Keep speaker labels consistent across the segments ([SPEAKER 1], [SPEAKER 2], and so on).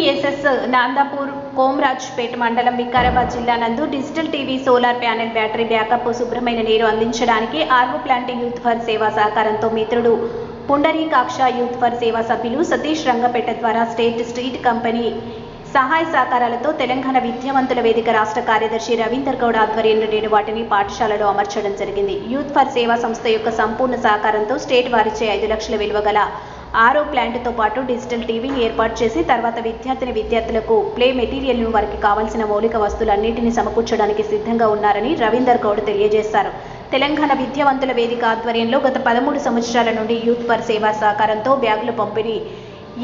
[SPEAKER 1] DSS నాందాపూర్ కోమ్రాజ్పేట్ మండలం వికారాబాద్ జిల్లా నందు digital TV solar panel battery backup శుభ్రమైన నీరు అందించడానికి ఆర్వో ప్లాంట్ యూత్ ఫర్ సేవా సహకారంతో మిత్రుడు పుండరీకాక్ష యూత్ ఫర్ సేవా సభ్యులు సతీష్ రంగపేట ద్వారా స్టేట్ స్ట్రీట్ కంపెనీ సహాయ సహకారాలతో తెలంగాణ విద్యావంతుల వేదిక రాష్ట్ర కార్యదర్శి రవీందర్ గౌడ్ ఆధ్వర్యంలో నేడు వాటిని పాఠశాలలో అమర్చడం జరిగింది. యూత్ ఫర్ సేవా సంస్థ యొక్క సంపూర్ణ సహకారంతో స్టేట్ వారిచే ఐదు లక్షల విలువ గల ఆరో ప్లాంట్తో పాటు డిజిటల్ టీవీని ఏర్పాటు చేసి తర్వాత విద్యార్థిని విద్యార్థులకు ప్లే మెటీరియల్ను వారికి కావాల్సిన మౌలిక వస్తువులన్నింటినీ సమకూర్చడానికి సిద్ధంగా ఉన్నారని రవీందర్ గౌడ్ తెలియజేశారు. తెలంగాణ విద్యావంతుల వేదిక ఆధ్వర్యంలో గత పదమూడు సంవత్సరాల నుండి యూత్ ఫర్ సేవా సహకారంతో బ్యాగుల పంపిణీ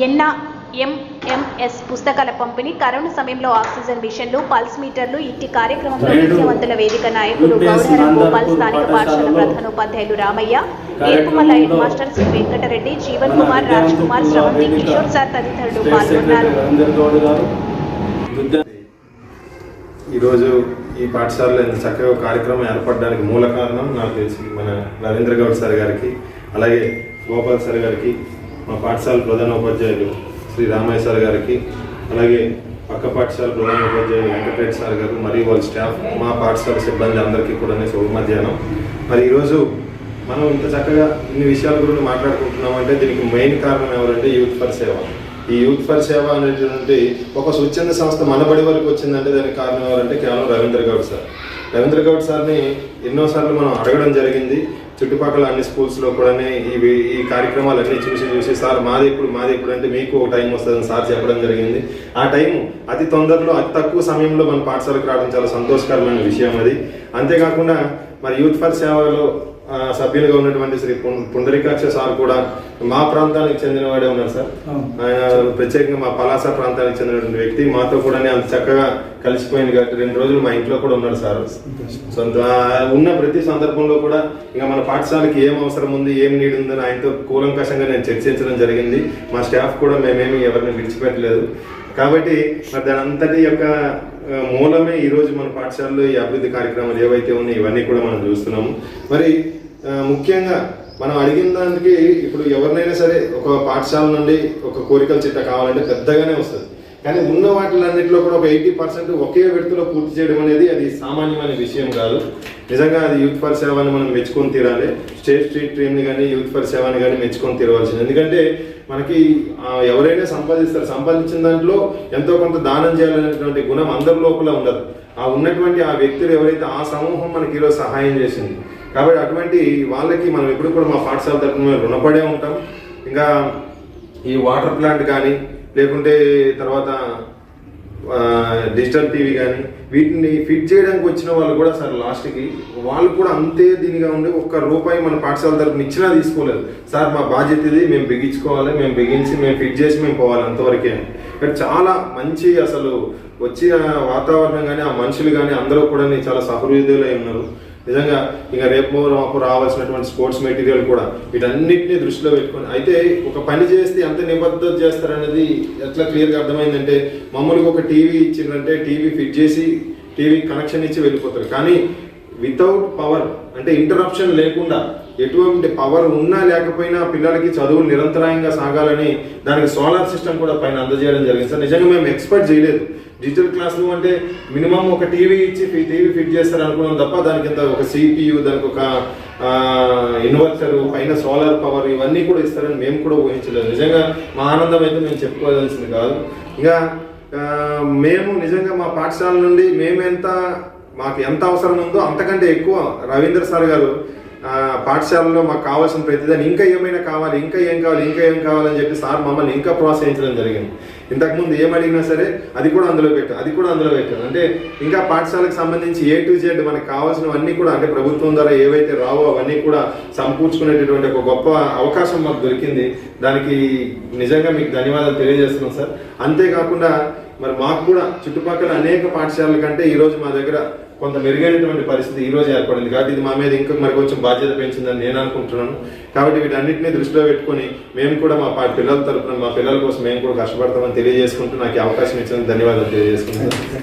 [SPEAKER 1] ఎన్నా ఎంఎంఎస్ పుస్తకాల పంపిణీ కరోనా సమయంలో ఆక్సిజన్ మిషన్లు పల్స్ మీటర్లు ఇట్టి కార్యక్రమంలో
[SPEAKER 2] నేడు
[SPEAKER 1] విద్యావంతుల వేదిక నాయకులు గౌరవ గోపాల్ స్థానిక పాఠశాల
[SPEAKER 2] పాఠశాలలో
[SPEAKER 1] ప్రధానోపాధ్యాయులు Ramayya ఏర్పమల్ల head master Shri Venkatareddy Jeevan Kumar Raj Kumar Sravanthi Kishore sir తదితరులు పాల్గొన్నారు.
[SPEAKER 3] ఈరోజు ఈ పాఠశాలలో ఇంత చక్కగా కార్యక్రమం ఏర్పడడానికి మూల కారణం నాకు తెలిసి మన రవీంద్ర గౌడ్ సార్ గారికి అలాగే గోపాల్ సార్ గారికి మా పాఠశాల ప్రధాన ఉపాధ్యాయులు శ్రీ రామయ్య సార్ గారికి అలాగే పక్క పాఠశాల ప్రధాన ఉపాధ్యాయులు వెంకటరెడ్డి సార్ గారు మరియు వాళ్ళ స్టాఫ్ మా పాఠశాల సిబ్బంది అందరికీ కూడా శుభ మధ్యాహ్నం. మరి ఈరోజు మనం ఇంత చక్కగా ఇన్ని విషయాల గురించి మాట్లాడుకుంటున్నాం అంటే దీనికి మెయిన్ కారణం ఎవరంటే యూత్ ఫర్ సేవ. ఈ యూత్ ఫర్ సేవ అనేటువంటి ఒక స్వచ్ఛంద సంస్థ మనబడి వరకు వచ్చిందంటే దానికి కారణం ఎవరంటే కేవలం రవీంద్ర గౌడ్ సార్. రవీంద్ర గౌడ్ సార్ని ఎన్నోసార్లు మనం అడగడం జరిగింది. చుట్టుపక్కల అన్ని స్కూల్స్లో కూడా ఇవి ఈ కార్యక్రమాలన్నీ చూసి చూసి సార్ మాది ఇప్పుడు మాది ఎప్పుడు అంటే మీకు ఒక టైం వస్తుందని సార్ చెప్పడం జరిగింది. ఆ టైం అతి తొందరలో అతి తక్కువ సమయంలో మన పాఠశాలకు రావడం చాలా సంతోషకరమైన విషయం అది. అంతేకాకుండా మరి యూత్ ఫర్ సేవలో సభ్యులుగా ఉన్నటువంటి శ్రీ పుండరీకాక్ష సార్ కూడా మా ప్రాంతానికి చెందినవాడే ఉన్నారు సార్. ఆయన ప్రత్యేకంగా మా పలాస ప్రాంతానికి చెందినటువంటి వ్యక్తి. మాతో కూడా అంత చక్కగా కలిసిపోయింది కాబట్టి రెండు రోజులు మా ఇంట్లో కూడా ఉన్నాడు సార్. సొంత ఆ, ఉన్న ప్రతి సందర్భంలో కూడా ఇంకా మన పాఠశాలకి ఏం అవసరం ఉంది ఏం నీడ్ ఉందని ఆయనతో కూలంకషంగా నేను చర్చించడం జరిగింది. మా స్టాఫ్ కూడా మేమేమి ఎవరిని విడిచిపెట్టలేదు. కాబట్టి మరి దాని అంతటి యొక్క మూలమే ఈరోజు మన పాఠశాలలో ఈ అభివృద్ధి కార్యక్రమాలు ఏవైతే ఉన్నాయో ఇవన్నీ కూడా మనం చూస్తున్నాము. మరి ముఖ్యంగా మనం అడిగిన దానికి ఇప్పుడు ఎవరినైనా సరే ఒక పాఠశాల నుండి ఒక కోరికల చిట్ట కావాలంటే పెద్దగానే వస్తుంది. కానీ ఉన్న వాటిలన్నింటిలో కూడా ఒక ఎయిటీ పర్సెంట్ ఒకే విడతలో పూర్తి చేయడం అనేది అది సామాన్యమైన విషయం కాదు. నిజంగా అది యూత్ ఫర్ సేవని మనం మెచ్చుకొని తీరాలి. స్టేట్ స్ట్రీట్ టీమ్ని కానీ యూత్ ఫర్ సేవని కానీ మెచ్చుకొని తీరవలసింది. ఎందుకంటే మనకి ఎవరైనా సంపాదిస్తారు సంపాదించిన దాంట్లో ఎంతో కొంత దానం చేయాలనేటువంటి గుణం అందరి లోపల ఉండదు. ఆ ఉన్నటువంటి ఆ వ్యక్తులు ఎవరైతే ఆ సమూహం మనకి ఈరోజు సహాయం చేసింది. కాబట్టి అటువంటి వాళ్ళకి మనం ఎప్పుడు కూడా మా పాఠశాల తరఫున రుణపడే ఉంటాం. ఇంకా ఈ వాటర్ ప్లాంట్ కానీ లేకుంటే తర్వాత డిజిటల్ టీవీ కానీ వీటిని ఫిట్ చేయడానికి వచ్చిన వాళ్ళు కూడా సార్ లాస్ట్కి వాళ్ళు కూడా అంతే దీనిగా ఉండి ఒక్క రూపాయి మన పాఠశాల తరపున ఇచ్చినా తీసుకోలేదు సార్ మా బాధ్యత ఇది మేము బిగించుకోవాలి మేము బిగించి మేము ఫిట్ చేసి మేము పోవాలి అంతవరకే అని. చాలా మంచి అసలు వచ్చిన వాతావరణం కానీ ఆ మనుషులు కానీ అందరూ కూడా చాలా సహృదయులై ఉన్నారు నిజంగా ఇక రేపు మాకు రావాల్సినటువంటి స్పోర్ట్స్ మెటీరియల్ కూడా వీటన్నిటిని దృష్టిలో పెట్టుకొని అయితే ఒక పని చేస్తే ఎంత నిబద్ధత చేస్తారనేది ఎట్లా క్లియర్గా అర్థమైందంటే మమ్మల్ని ఒక టీవీ ఇచ్చిందంటే టీవీ ఫిట్ చేసి టీవీ కనెక్షన్ ఇచ్చి వెళ్ళిపోతారు. కానీ వితౌట్ పవర్ అంటే ఇంటరప్షన్ లేకుండా ఎటువంటి పవర్ ఉన్నా లేకపోయినా పిల్లలకి చదువులు నిరంతరాయంగా సాగాలని దానికి సోలార్ సిస్టమ్ కూడా పైన అందజేయడం జరిగింది. సార్ నిజంగా మేము ఎక్స్పెక్ట్ చేయలేదు. డిజిటల్ క్లాస్ రూమ్ అంటే మినిమం ఒక టీవీ ఇచ్చి టీవీ ఫిట్ చేస్తారు అనుకున్నాం తప్ప దానికి ఇంత ఒక సిపియు దానికి ఒక ఇన్వర్టర్ పైన సోలార్ పవర్ ఇవన్నీ కూడా ఇస్తారని మేము కూడా ఊహించలేదు. నిజంగా మా ఆనందం అయితే మేము చెప్పుకోవాల్సింది కాదు. ఇంకా మేము నిజంగా మా పాఠశాల నుండి మేము ఎంత మాకు ఎంత అవసరం ఉందో అంతకంటే ఎక్కువ రవీంద్ర సార్ గారు పాఠశాలలో మాకు కావాల్సిన ప్రతిదాన్ని ఇంకా ఏమైనా కావాలి ఇంకా ఏం కావాలి ఇంకా ఏం కావాలని చెప్పి సార్ మమ్మల్ని ఇంకా ప్రోత్సహించడం జరిగింది. ఇంతకుముందు ఏం అడిగినా సరే అది కూడా అందులో పెట్టాం అది కూడా అందులో పెట్టాం అంటే ఇంకా పాఠశాలకు సంబంధించి ఏ టు జెడ్ మనకు కావాల్సినవన్నీ కూడా అంటే ప్రభుత్వం ద్వారా ఏవైతే రావో అవన్నీ కూడా సమకూర్చుకునేటటువంటి ఒక గొప్ప అవకాశం మాకు దొరికింది. దానికి నిజంగా మీకు ధన్యవాదాలు తెలియజేస్తున్నాం సార్. అంతేకాకుండా మరి మాకు కూడా చుట్టుపక్కల అనేక పాఠశాలల కంటే ఈరోజు మా దగ్గర కొంత మెరుగైనటువంటి పరిస్థితి ఈ రోజు ఏర్పడింది. కాబట్టి ఇది మా మీద ఇంకా మరి కొంచెం బాధ్యత పెంచిందని నేను అనుకుంటున్నాను. కాబట్టి వీటన్నిటిని దృష్టిలో పెట్టుకొని మేము కూడా మా పా- పిల్లల తరపున మా పిల్లల కోసం మేము కూడా కష్టపడతామని తెలియజేసుకుంటూ నాకు అవకాశం ఇచ్చినందుకు ధన్యవాదాలు తెలియజేసుకుంటున్నాను.